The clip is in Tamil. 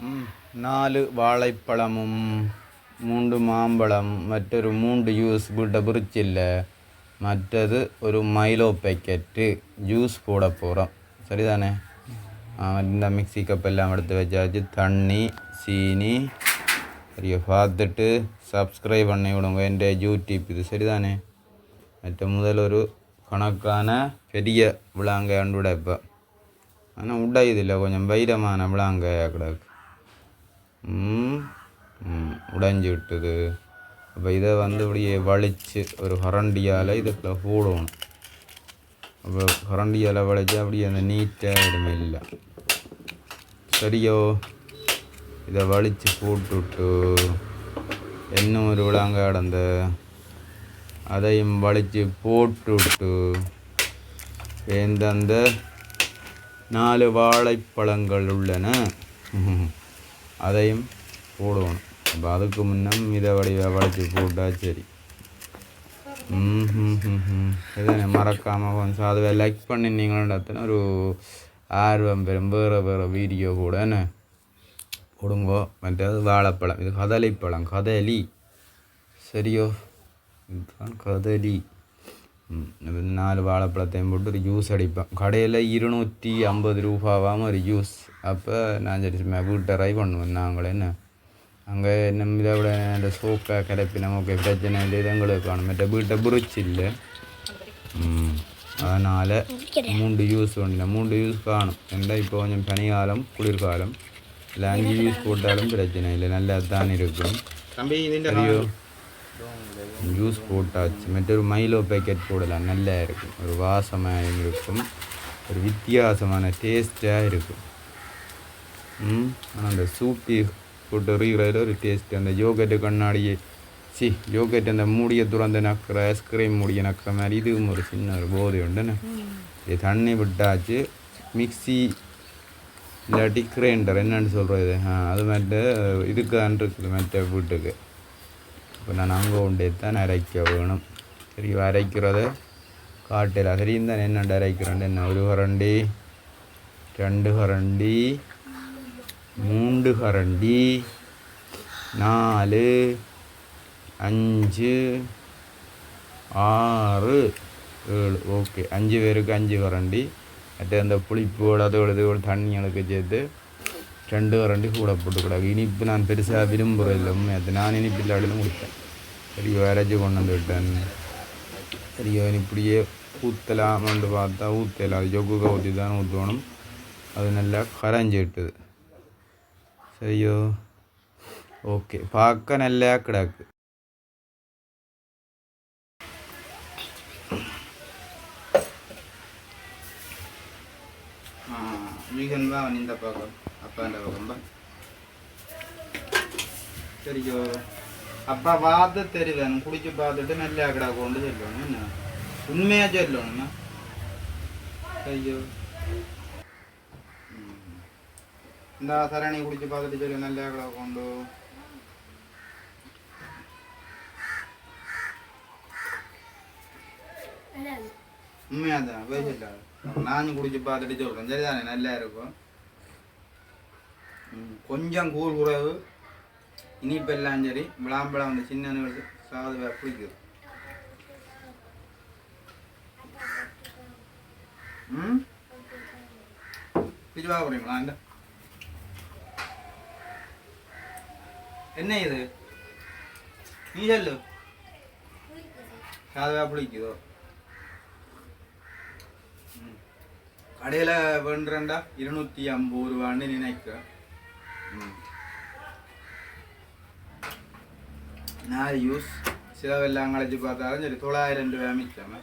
ഉം, നാല് വാഴപ്പഴമും മൂണ്ട് മാമ്പഴം മറ്റൊരു മൂണ്ട് ജ്യൂസ് വീട്ട പിറിച്ചില്ല മറ്റത് ഒരു മൈലോ പാക്കറ്റ് ജ്യൂസ് போட போகிறோம் சரிதானே ஆ, இந்த மிக்ஸி கப் எல்லாம் எடுத்து வச்சாச்சு தண்ணி சீனி சரியா பார்த்துட்டு சப்ஸ்கிரைப் பண்ணி விடுங்க എൻ്റെ யூடியூப் இது சரிதானே மற்ற முதல் ஒரு கணக்கான பெரிய விளாங்க விட இப்போ ஆனால் உடையுதில்லை கொஞ்சம் வைரமான விளாங்காயா கிடக்கு ம் ம் உடைஞ்சு விட்டுது. அப்போ இதை வந்து இப்படியே வலிச்சு ஒரு ஹரண்டியால் இதுக்குள்ள போடணும். அப்போ ஹரண்டியால் வளைச்சு அப்படியே அந்த நீட்டாக இடமே இல்லை. சரியோ இதை வலிச்சு போட்டுவிட்டு இன்னும் ஒரு விழாங்க அடந்த அதையும் வலிச்சு போட்டுவிட்டு எந்தெந்த நாலு வாழைப்பழங்கள் உள்ளன. அதையும் போடணும் அப்போ அதுக்கு முன்னே இதை வடிவ வளைச்சி போட்டால் சரி. ம் இதை மறக்காமல் கொஞ்சம் அதுவே லைக் பண்ணினீங்களா ஒரு ஆர்வம் பெறும். வேறு வேறு வீடியோ கூட என்ன? போடுங்கோ. மற்றது வாழைப்பழம். இது கதலிப்பழம். கதலி. சரியோ? இதுதான் கதலி. நாலு வாழைப்பழத்தையும் போட்டு ஒரு ஜூஸ் அடிப்பேன் கடையில் இருநூற்றி ஐம்பது ரூபாவாமல் ஒரு ஜூஸ் அப்போ நான் சரி வீட்டை ட்ரை பண்ணுவேன் நாங்களே என்ன அங்கே நம்ம இதை விட அந்த சோக்கை கிடப்பி நமக்கு பிரச்சனை இல்லை இதுங்களுக்கு காணும் மற்ற வீட்டை புரிச்சு இல்லை அதனால் மூன்று யூஸ் ஒன்றில் மூன்று யூஸ் காணும் ஏன்னா இப்போ கொஞ்சம் பனிகாலம் குளிர்காலம் இல்லை அஞ்சு யூஸ் போட்டாலும் பிரச்சனை இல்லை நல்லா தான் இருக்கும் ஐயோ ஜூஸ் போட்டாச்சு. மற்றொரு மைலோ பேக்கெட் போடலாம். நல்லா இருக்கும். ஒரு வாசமாக இருக்கும். ஒரு வித்தியாசமான டேஸ்ட்டாக இருக்கும். ஆனால் அந்த சூப்பி போட்டு எறிகிறதுல ஒரு டேஸ்ட் அந்த யோகட்டு கண்ணாடியை. சி யோகட் அந்த மூடியை துறந்து நக்கிற ஐஸ்கிரீம் மூடியை நக்கிற மாதிரி இதுவும் ஒரு சின்ன ஒரு போதை உண்டுன்னு இது தண்ணி விட்டாச்சு. மிக்சி இல்லாட்டி கிரைண்டர். என்னன்னு சொல்கிறது ஆ அது மாதிரி இதுக்கு இருக்குது மற்ற வீட்டுக்கு இப்போ நான் அங்கே கொண்டே தான் அரைக்க வேணும். சரி அரைக்கிறத காட்டில் சரி தான். என்ன அரைக்கிறேன்? என்ன ஒரு கரண்டி ரெண்டு கரண்டி மூன்று கரண்டி நாலு அஞ்சு ஆறு ஏழு. ஓகே அஞ்சு பேருக்கு அஞ்சு கரண்டி. மற்ற அந்த புளிப்புகள் அதோட இதோட தண்ணிகளுக்கு சேர்த்து ரெண்டு ரெண்டு கூட போட்டுக்கூடாது இனிப்பு நான் பெருசாக விரும்புகிறதில்ல உண்மையாக நான் இனிப்பு இல்லாட்டிலும் குடிப்பேன் சரியோ அரைச்சி கொண்டு வந்து விட்டேன் சரியோ இப்படியே ஊற்றலாமன்னு பார்த்தா ஊற்றல அது ஜொக்குக ஊற்றி தான் ஊற்றணும் அது நல்லா கரைஞ்சி விட்டுது சரியோ ஓகே பார்க்க நல்லா கிடக்கு வீகன் தான் இந்த பக்கம் பக்கம் தான் சரியோ அப்பா பார்த்து தெரிவேன் குடிச்சு பார்த்துட்டு நல்லா கடா கொண்டு சொல்லணும் என்ன உண்மையா சொல்லணும்னா ஐயோ. இந்த சரணி குடிச்சு பார்த்துட்டு சொல்லு நல்லா கடா கொண்டு உண்மையா தான் போய் சொல்லாது நானும் குடிச்சு பார்த்துட்டு சொல்றேன் சரிதானே நல்லா இருக்கும் கொஞ்சம் கூழ் குறைவு இனிப்பெல்லாம் சரி விளாம்பழம் அந்த சின்ன சாது பிடிக்குது ம்? பிரிவா போறீங்களா இந்த. என்ன இது? நீ சொல்லு. சாதுவா பிடிக்குதோ கடையில் வேண்டுறேன்டா இருநூற்றி ஐம்பது ரூபான்னு நினைக்கிறேன். ம் நாலு யூஸ் சிலவெல்லாம் கழிச்சு பார்த்தாலும் சரி தொள்ளாயிரம் ரூபாய் மிச்சம்